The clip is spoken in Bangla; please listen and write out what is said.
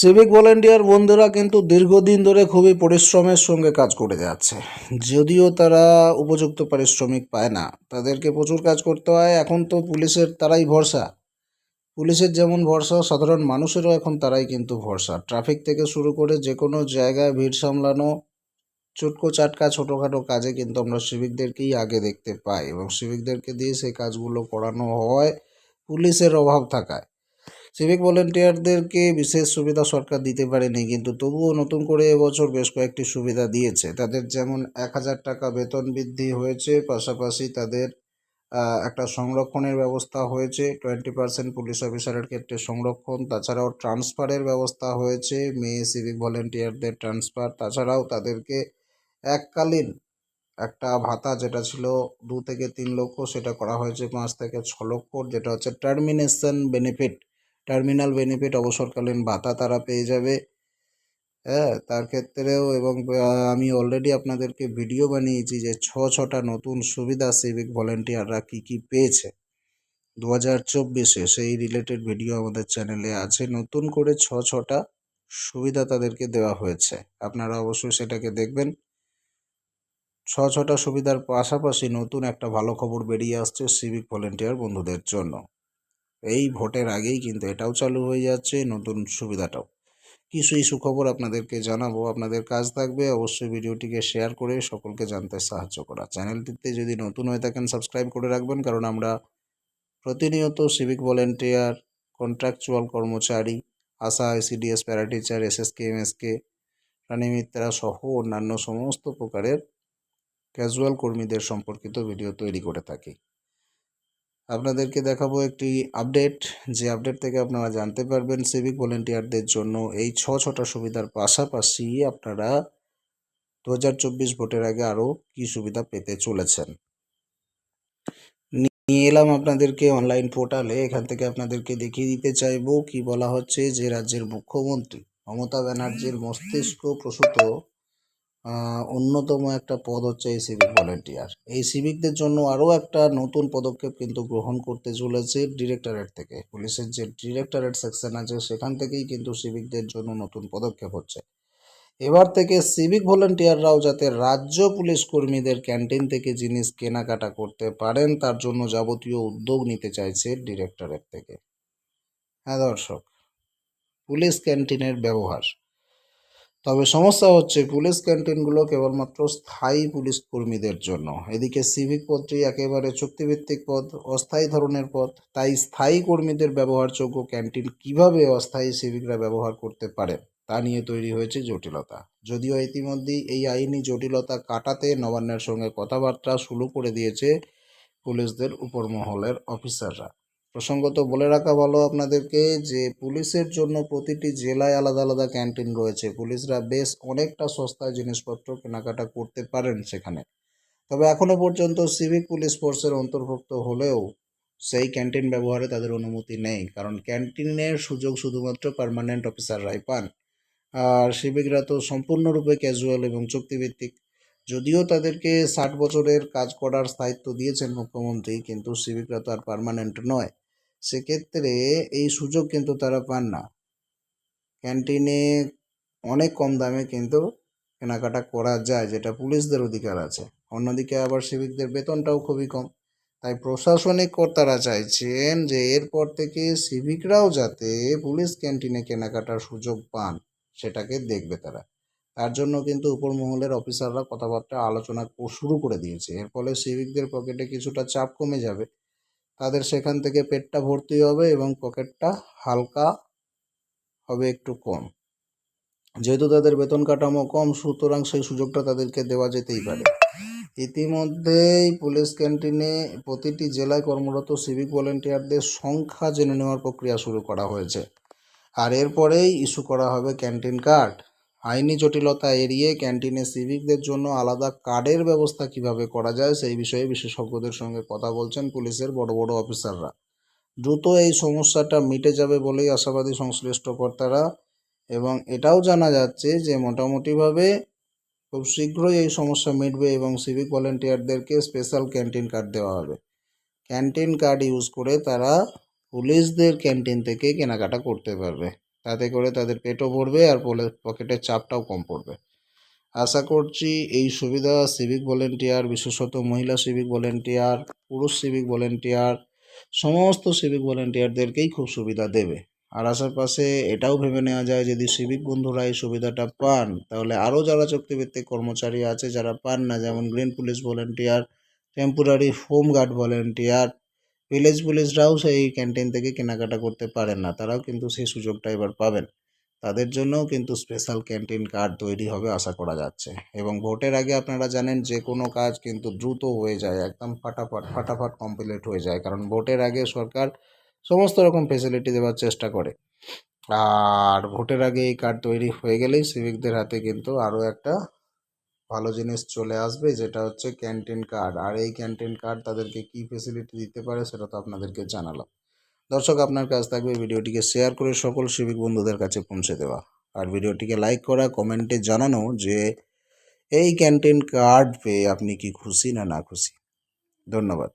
সিভিক ভলেন্টিয়ার বন্ধুরা কিন্তু দীর্ঘদিন ধরে খুবই পরিশ্রমের সঙ্গে কাজ করে যাচ্ছে। যদিও তারা উপযুক্ত পারিশ্রমিক পায় না। তাদেরকে প্রচুর কাজ করতে হয়। এখন তো পুলিশের তারাই ভরসা। পুলিশের যেমন ভরসা, সাধারণ মানুষেরও এখন তারাই কিন্তু ভরসা। ট্রাফিক থেকে শুরু করে যে কোনো জায়গায় ভিড় সামলানো, চুটকো চাটকা ছোটোখাটো কাজে কিন্তু আমরা সিভিকদেরকেই আগে দেখতে পাই এবং সিভিকদেরকে দিয়ে সেই কাজগুলো করানো হয়। পুলিশের অভাব থাকায়। সিভিক ভলেন্টিয়ারদেরকে বিশেষ সুবিধা সরকার দিতে পারেনি, কিন্তু তবুও নতুন করে এবছর বেশ কয়েকটি সুবিধা দিয়েছে। তাদের যেমন এক হাজার টাকা বেতন বৃদ্ধি হয়েছে, পাশাপাশি তাদের একটা সংরক্ষণের ব্যবস্থা হয়েছে। টোয়েন্টি পার্সেন্ট পুলিশ অফিসারের ক্ষেত্রে সংরক্ষণ, তাছাড়াও ট্রান্সফারের ব্যবস্থা হয়েছে, মেয়ে সিভিক ভলেন্টিয়ারদের ট্রান্সফার তাছাড়াও তাদেরকে এককালীন একটা ভাতা যেটা ছিল দু থেকে তিন লক্ষ, সেটা করা হয়েছে পাঁচ থেকে ছ লক্ষ, যেটা হচ্ছে টার্মিনেশন বেনিফিট টার্মিনাল বেনিফিট অবসরকালীন ভাতা তারা পেয়ে যাবে। হ্যাঁ তার ক্ষেত্রেও এবং আমি অলরেডি আপনাদেরকে ভিডিও বানিয়েছি যে ছ ছটা নতুন সুবিধা সিভিক ভলেন্টিয়াররা কী কী পেয়েছে। দু হাজার চব্বিশে সেই রিলেটেড ভিডিও আমাদের চ্যানেলে আছে। নতুন করে ছ ছটা সুবিধা তাদেরকে দেওয়া হয়েছে। আপনারা অবশ্যই সেটাকে দেখবেন। ছ ছটা সুবিধার পাশাপাশি নতুন একটা ভালো খবর বেরিয়ে আসছে সিভিক ভলেন্টিয়ার বন্ধুদের জন্য। এই ভোটের আগেই কিন্তু এটাও চালু হয়ে যাচ্ছে নতুন সুবিধাটাও। কিছুই সুখবর আপনাদেরকে জানাব, আপনাদের কাজ থাকবে, অবশ্যই ভিডিওটিকে শেয়ার করে সকলকে জানতে সাহায্য করা। চ্যানেলটিতে যদি নতুন হয়ে থাকেন, সাবস্ক্রাইব করে রাখবেন, কারণ আমরা প্রতিনিয়ত সিভিক ভলেন্টিয়ার কন্ট্রাকচুয়াল কর্মচারী, ASHA ICDS para teacher SSK MSK Rani Mitra সহ অন্যান্য সমস্ত প্রকারের ক্যাজুয়াল কর্মীদের সম্পর্কিত ভিডিও তৈরি করে থাকি। আপনাদেরকে দেখাবো একটি আপডেট যে আপডেট থেকে আপনারা জানতে পারবেন সিভিক ভলেন্টিয়ারদের জন্য এই ছ ছটা সুবিধার পাশাপাশি আপনারা দু চব্বিশ ভোটের আগে আরও কী সুবিধা পেতে চলেছেন। নিয়ে এলাম আপনাদেরকে অনলাইন পোর্টালে এখান থেকে আপনাদেরকে দেখিয়ে দিতে চাইব, কি বলা হচ্ছে, যে রাজ্যের মুখ্যমন্ত্রী মমতা ব্যানার্জির মস্তিষ্ক প্রসূত অন্যতম একটা পদ হচ্ছে এই সিভিক ভলেন্টিয়ার এই সিভিকদের জন্য আরও একটা নতুন পদক্ষেপ কিন্তু গ্রহণ করতে চলেছে ডিরেক্টরেট থেকে। পুলিশের যে ডিরেক্টরেট সেকশন আছে, সেখান থেকেই কিন্তু সিভিকদের জন্য নতুন পদক্ষেপ হচ্ছে। এবার থেকে সিভিক ভলেন্টিয়াররাও যাতে রাজ্য পুলিশ কর্মীদের ক্যান্টিন থেকে জিনিস কেনাকাটা করতে পারেন, তার জন্য যাবতীয় উদ্যোগ নিতে চাইছে ডিরেক্টরেট থেকে। হ্যাঁ দর্শক, পুলিশ ক্যান্টিনের ব্যবহার। তবে সমস্যা হচ্ছে পুলিশ ক্যান্টিনগুলো কেবলমাত্র স্থায়ী পুলিশ কর্মীদের জন্য। এদিকে সিভিক পদটি একেবারে চুক্তিভিত্তিক পদ, অস্থায়ী ধরনের পদ। তাই স্থায়ী কর্মীদের ব্যবহারযোগ্য ক্যান্টিন কীভাবে অস্থায়ী সিভিকরা ব্যবহার করতে পারে, তা নিয়ে তৈরি হয়েছে জটিলতা। যদিও ইতিমধ্যেই এই আইনি জটিলতা কাটাতে নবান্নের সঙ্গে কথাবার্তা শুরু করে দিয়েছে পুলিশদের উপর মহলের অফিসাররা। প্রসঙ্গত বলে রাখা ভালো আপনাদেরকে যে পুলিশের জন্য প্রতিটি জেলায় আলাদা আলাদা ক্যান্টিন রয়েছে। পুলিশরা বেশ অনেকটা সস্তায় জিনিসপত্র কেনাকাটা করতে পারেন সেখানে। তবে এখনও পর্যন্ত সিভিক পুলিশ ফোর্সের অন্তর্ভুক্ত হলেও সেই ক্যান্টিন ব্যবহারে তাদের অনুমতি নেই। কারণ ক্যান্টিনের সুযোগ শুধুমাত্র পার্মানেন্ট অফিসাররাই পান। আর সিভিকরা তো সম্পূর্ণরূপে ক্যাজুয়াল এবং চুক্তিভিত্তিক যদিও তাদেরকে ষাট বছরের কাজ করার স্থায়িত্ব দিয়েছেন মুখ্যমন্ত্রী, কিন্তু সিভিকরা তো আর পারমানেন্ট নয়। সেক্ষেত্রে এই সুযোগ কিন্তু তারা পান না। ক্যান্টিনে অনেক কম দামে কিন্তু কেনাকাটা করা যায়, যেটা পুলিশদের অধিকার আছে। অন্যদিকে আবার সিভিকদের বেতনটাও খুবই কম। তাই প্রশাসনিক কর্তারা চাইছেন যে এরপর থেকে সিভিকরাও যাতে পুলিশ ক্যান্টিনে কেনাকাটার সুযোগ পান, সেটাকে দেখবে তারা। তার জন্য কিন্তু উপর মহলের অফিসাররা কথাবার্তা আলোচনা শুরু করে দিয়েছে। এর ফলে সিভিকদের পকেটে কিছুটা চাপ কমে যাবে। তাদের সেখান থেকে পেটটা ভর্তি হবে এবং পকেটটা হালকা হবে একটু কম। যেহেতু তাদের বেতন কাঠামো কম, সুতরাং সেই সুযোগটা তাদেরকে দেওয়া যেতেই পারে। ইতিমধ্যেই পুলিশ ক্যান্টিনে প্রতিটি জেলায় কর্মরত সিভিক ভলেন্টিয়ারদের সংখ্যা জেনে নেওয়ার প্রক্রিয়া শুরু করা হয়েছে। আর এরপরেই ইস্যু করা হবে ক্যান্টিন কার্ড। আইনি জটিলতা এড়িয়ে ক্যান্টিনে সিভিকদের জন্য আলাদা কার্ডের ব্যবস্থা কীভাবে করা যায় সেই বিষয়ে বিশেষজ্ঞদের সঙ্গে কথা বলছেন পুলিশের বড় বড় অফিসাররা। দ্রুত এই সমস্যাটা মিটে যাবে বলেই আশাবাদী সংশ্লিষ্ট কর্তারা এবং এটাও জানা যাচ্ছে যে মোটামুটিভাবে খুব শীঘ্রই এই সমস্যা মিটবে এবং সিভিক ভলেন্টিয়ারদেরকে স্পেশাল ক্যান্টিন কার্ড দেওয়া হবে। ক্যান্টিন কার্ড ইউজ করে তারা পুলিশদের ক্যান্টিন থেকে কেনাকাটা করতে পারবে। তাতে করে তাদের পেটও ভরবে আর পকেটের চাপটাও কম পড়বে। আশা করছি এই সুবিধা সিভিক ভলেন্টিয়ার বিশেষত মহিলা সিভিক ভলেন্টিয়ার পুরুষ সিভিক ভলেন্টিয়ার সমস্ত সিভিক ভলেন্টিয়ারদেরকেই খুব সুবিধা দেবে। আর আশেপাশে এটাও ভেবে নেওয়া যায়, যদি সিভিক বন্ধুরা এই সুবিধাটা পান, তাহলে আরও যারা চুক্তিভিত্তিক কর্মচারী আছে, যারা পান না, যেমন green police volunteer temporary home guard volunteer village পুলিশরাও সেই ক্যান্টিন থেকে কেনাকাটা করতে পারেন না। তারাও কিন্তু সেই সুযোগটা এবার পাবেন। তাদের জন্যও কিন্তু স্পেশাল ক্যান্টিন কার্ড তৈরি হবে আশা করা যাচ্ছে। এবং ভোটের আগে আপনারা জানেন যে কোনো কাজ কিন্তু দ্রুত হয়ে যায়, একদম ফাটাফাট ফাটাফাট কমপ্লিট হয়ে যায়। কারণ ভোটের আগে সরকার সমস্ত রকম ফেসিলিটি দেওয়ার চেষ্টা করে। আর ভোটের আগে এই কার্ড তৈরি হয়ে গেলেই সিভিকদের হাতে কিন্তু আরও একটা ভালো জিনিস চলে আসবে, যেটা হচ্ছে ক্যান্টিন কার্ড আর এই ক্যান্টিন কার্ড তাদেরকে কী ফেসিলিটি দিতে পারে সেটা তো আপনাদেরকে জানালাম। দর্শক, আপনার কাছ থাকবে ভিডিওটিকে শেয়ার করে সকল শিবিক বন্ধুদের কাছে পৌঁছে দেওয়া। আর ভিডিওটিকে লাইক করা কমেন্টে জানানো যে এই ক্যান্টিন কার্ড পেয়ে আপনি কি খুশি না না খুশি। ধন্যবাদ।